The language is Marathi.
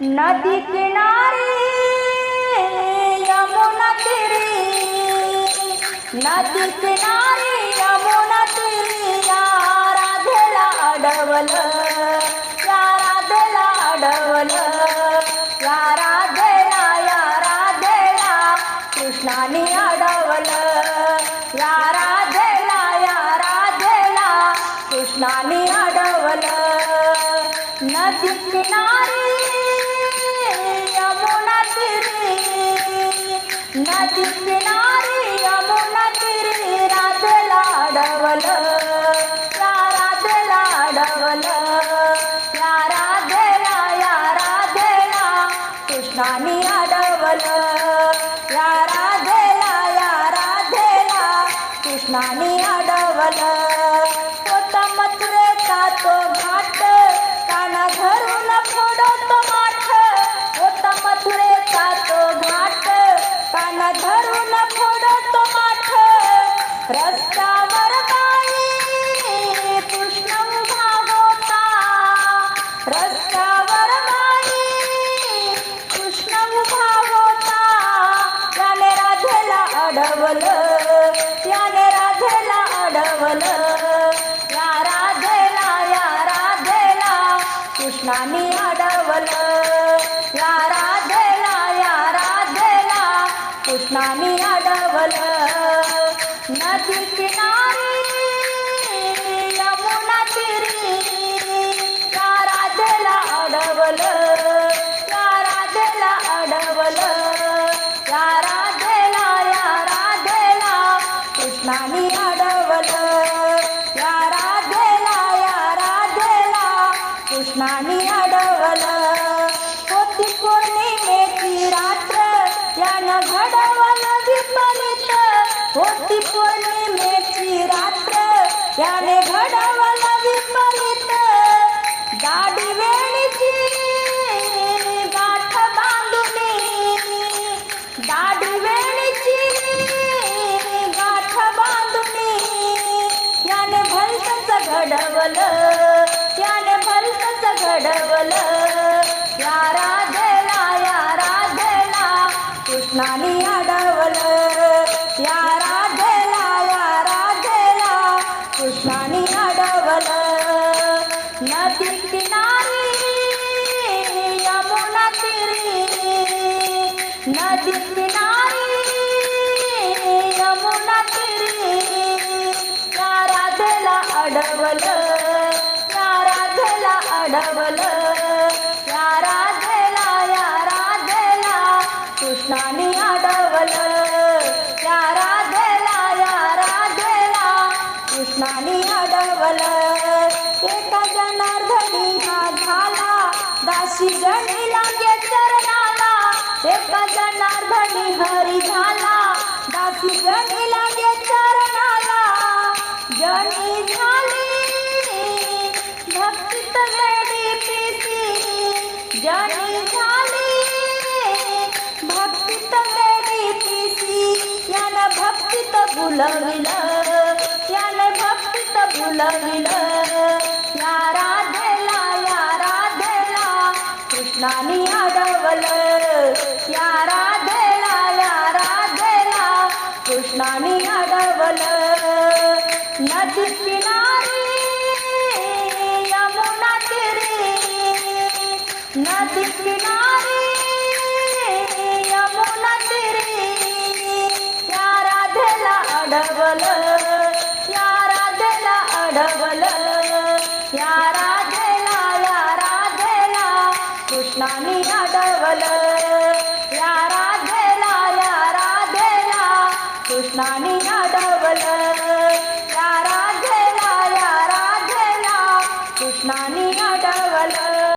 नदी किनारी यमुना तेरी। नदी किनारी यमुना तेरी या राधेला अडवलं या राधेला अडवलं या राधेला या राधेला कृष्णाने अडवलं या राधेला या राधेला कृष्णाने अडवलं। नदी किनारी नदी किनारी यमुना तीरी राधेला अडवलं या राधेला अडवलं या राधेला या राधेला कृष्णाने अडवलं. या राधेला या राधेला कृष्णाने अडवलं. अडवलं या राधेला या राधेला कृष्णाने अडवलं. या राधेला या राधेला कृष्णाने अडवलं. नदी किनारी यमुना तिरी या राधेला अडवलं. कृष्णाने अडवलं होती पौर्णिमेची रात्र यानं घडवलं विपरीत. होती पौर्णिमेची रात्र याने घडवलं विपरीत. दाढी वेणीची गाठ बांधुनी दाढी वेणीची गाठ बांधुनी याने भलतच घडवलं. घडवलं या राधेला या राधेला कृष्णाने अडवलं. या राधेला या राधेला कृष्णाने अडवलं. नदी किनारी यमुना तिरी. नदी किनारी यमुना तिरी. या राधेला अडवलं. अडवलं या राधेला या राधेला कृष्णानी अडवल. या राधेला या राधेला कृष्णानी अडवल. एका जनार्दनी हा झाला. दासी जणीला चरणाला एका जनार्दनी हरी झाला. दासी जणीला ಭಕ್ತಿತ ಬುಲವಿಲ ಯಾನ ಭಕ್ತಿತ ಬುಲವಿಲ ಯಾರಾಧೆಲ ಯಾರಾಧೆಲ ಕೃಷ್ಣನಿಯ अडवल. या राधेला अडवल. या राधेला या राधेला कृष्णानी अडवल. या राधेला या राधेला कृष्णानी अडवल.